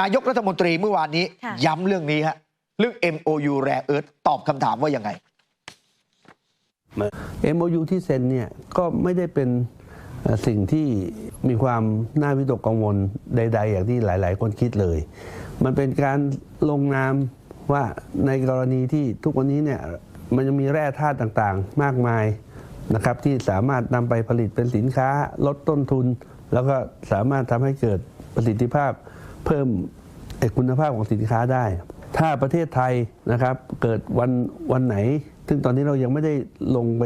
นายกรัฐมนตรีเมื่อวานนี้ค่ะย้ำเรื่องนี้ฮะเรื่อง MOU Rare Earth ตอบคำถามว่ายังไง MOU ที่เซ็นเนี่ยก็ไม่ได้เป็นเอ่อสิ่งที่มีความน่าวิตกกังวลใด ๆ อย่างที่หลาย ๆ คนคิดเลย มันเป็นการลงนามว่าในกรณีที่ทุกวันนี้เนี่ยมันจะมีแร่ธาตุต่างๆ มากมายนะครับที่สามารถนำไปผลิตเป็นสินค้าลดต้นทุน แล้วก็สามารถทำให้เกิดประสิทธิภาพ เพิ่มเอ่อคุณภาพของสินค้าได้ ถ้าประเทศไทยนะครับเกิดวันวันไหน ซึ่งตอนนี้เรายังไม่ได้ลงไป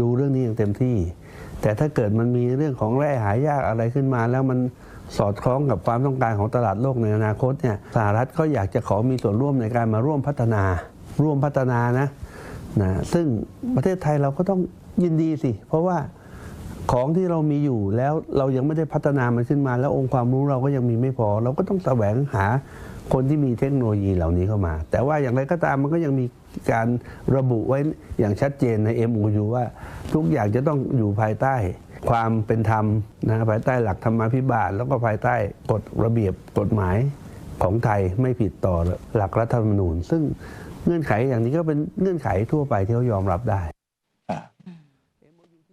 ดูเรื่องนี้อย่างเต็มที่ แต่ถ้าเกิดมันมีเรื่องของแร่หายากอะไรขึ้นมา แล้วมันสอดคล้องกับความต้องการของตลาดโลกในอนาคตเนี่ยสหรัฐก็อยากจะขอมีส่วนร่วมในการมาร่วมพัฒนา ร่วมพัฒนานะนะซึ่งประเทศไทยเราก็ต้องยินดีสิ เพราะว่า ของที่เรามีอยู่แล้วเรายังไม่ได้พัฒนามันขึ้นมา แล้วองค์ความรู้เราก็ยังมีไม่พอ เราก็ต้องแสวงหาคนที่มีเทคโนโลยีเหล่านี้เข้ามา แต่ว่าอย่างไรก็ตามมันก็ยังมีการระบุไว้อย่างชัดเจนใน MOU ว่า ทุกอย่างจะต้องอยู่ภายใต้ ความเป็นธรรมนะภายใต้หลักธรรมาภิบาล แล้วก็ภายใต้กฎระเบียบกฎหมายของไทยไม่ผิดต่อหลักรัฐธรรมนูญ ซึ่งเงื่อนไขอย่างนี้ก็เป็นเงื่อนไขทั่วไปที่เขายอมรับได้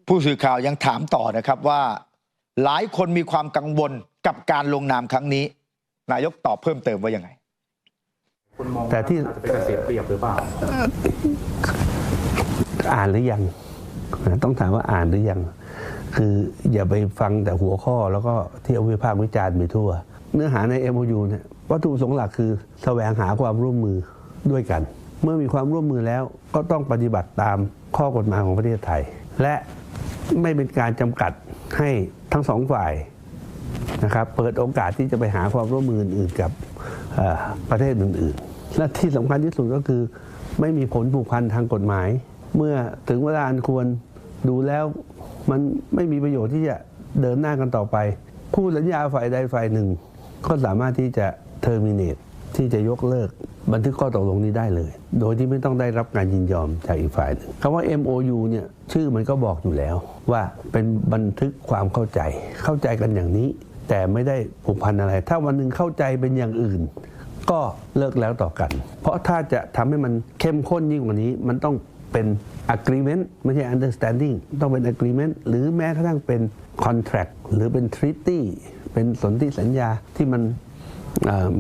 ผู้สื่อข่าวยังถามต่อนะครับว่า หลายคนมีความกังวลกับการลงนามครั้งนี้ นายกตอบเพิ่มเติมว่ายังไงคุณมองแต่ที่ว่าน่าจะเป็นการเสียเปรียบหรือเปล่าอ่านหรือยังนะต้องถามว่าอ่านหรือยัง คืออย่าไปฟังแต่หัวข้อแล้วก็ที่เอาวิพากษ์วิจารณ์ไปทั่ว เนื้อหาใน MOU เนี่ยวัตถุประสงค์หลักคือแสวงหาความร่วมมือด้วยกัน เมื่อมีความร่วมมือแล้วก็ต้องปฏิบัติตามข้อกฎหมายของประเทศไทย และ ไม่เป็นการจำกัดให้ทั้งสองฝ่ายนะครับเปิดโอกาสที่จะไปหาความร่วมมืออื่นๆกับประเทศอื่นๆ และที่สำคัญที่สุดก็คือไม่มีผลผูกพันทางกฎหมาย เมื่อถึงเวลาอันควรดูแล้วมันไม่มีประโยชน์ที่จะเดินหน้ากันต่อไป คู่สัญญาฝ่ายใดฝ่ายหนึ่ง ก็สามารถที่จะเทอร์มิน e ที่จะยกเลิก บันทึกข้อตกลงนี้ได้เลย โดยที่ไม่ต้องได้รับการยินยอมจากอีกฝ่ายหนึ่งคำว่า MOU เนี่ยชื่อมันก็บอกอยู่แล้ว ว่าเป็นบันทึกความเข้าใจ เข้าใจกันอย่างนี้ แต่ไม่ได้ผูกพันอะไร ถ้าวันหนึ่งเข้าใจเป็นอย่างอื่น ก็เลิกแล้วต่อกัน เพราะถ้าจะทำให้มันเข้มข้นยิ่งกว่านี้ มันต้องเป็น agreement ไม่ใช่ understanding ต้องเป็น agreement หรือแม้กระทั่งเป็น contract หรือเป็น treaty เป็นสนธิสัญญาที่มัน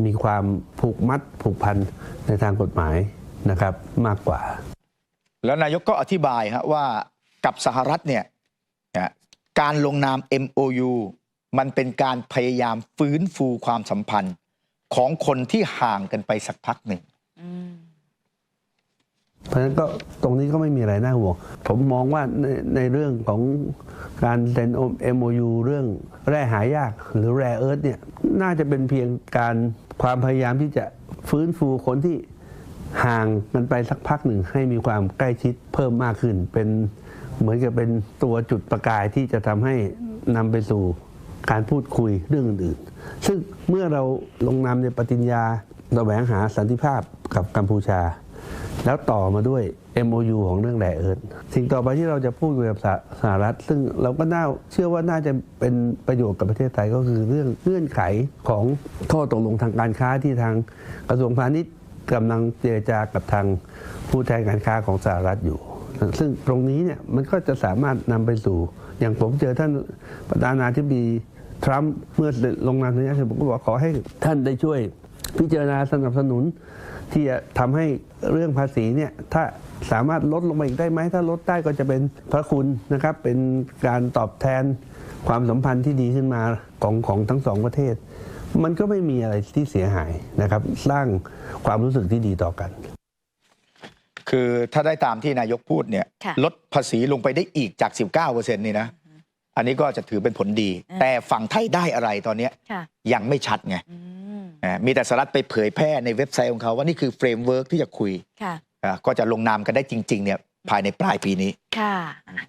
มีความผูกมัดผูกพันในทางกฎหมายนะครับมากกว่า แล้วนายกก็อธิบายฮะว่ากับสหรัฐเนี่ยการลงนาม MOU มันเป็นการพยายามฟื้นฟูความสัมพันธ์ของคนที่ห่างกันไปสักพักหนึ่ง เพราะฉะนั้นก็ตรงนี้ก็ไม่มีอะไรน่าห่วง ผมมองว่าในในเรื่องของการเซ็น MOU เรื่องแร่หายากหรือแร่เอิร์ธเนี่ยน่าจะเป็นเพียงการความพยายามที่จะฟื้นฟูคนที่ห่างกันไปสักพักหนึ่งให้มีความใกล้ชิดเพิ่มมากขึ้น เป็นเหมือนกับเป็นตัวจุดประกายที่จะทำให้นำไปสู่การพูดคุยเรื่องอื่นๆ ซึ่งเมื่อเราลงนามในปฏิญญาแสวงหาสันติภาพกับกัมพูชา แล้วต่อมาด้วย MOU ของเรื่องแร่เอิร์ธสิ่งต่อไปที่เราจะพูดคุยกับสหรัฐ ซึ่งเราก็น่าเชื่อว่าน่าจะเป็นประโยชน์กับประเทศไทยก็คือเรื่องเงื่อนไขของข้อตกลงทางการค้าที่ทางกระทรวงพาณิชย์กำลังเจรจากับทางผู้แทนการค้าของสหรัฐอยู่ ซึ่งตรงนี้เนี่ยมันก็จะสามารถนำไปสู่ อย่างผมเจอท่านประธานาธิบดีทรัมป์เมื่อลงนามสัญญาเสร็จผมก็บอกขอให้ท่านได้ช่วย พิจารณาสนับสนุน ที่จะทำให้เรื่องภาษีเนี่ยถ้าสามารถลดลงมาอีกได้ไหมถ้าลดได้ก็จะเป็นพระคุณนะครับ เป็นการตอบแทนความสัมพันธ์ที่ดีขึ้นมาของของทั้งสองประเทศ มันก็ไม่มีอะไรที่เสียหายนะครับ สร้างความรู้สึกที่ดีต่อกัน คือถ้าได้ตามที่นายกพูดเนี่ยค่ะลดภาษีลงไปได้อีกจาก 19%นี่นะอันนี้ก็จะถือเป็นผลดีอืมแต่ฝั่งไทยได้อะไรตอนเนี้ยค่ะยังไม่ชัดไงอื มอ่ามีแต่สหรัฐไปเผยแพร่ในเว็บไซต์ของเขาว่านี่คือเฟรมเวิร์กที่จะคุยค่ะอ่าก็จะลงนามกันได้จริงๆเนี่ยภายในปลายปีนี้ค่ะ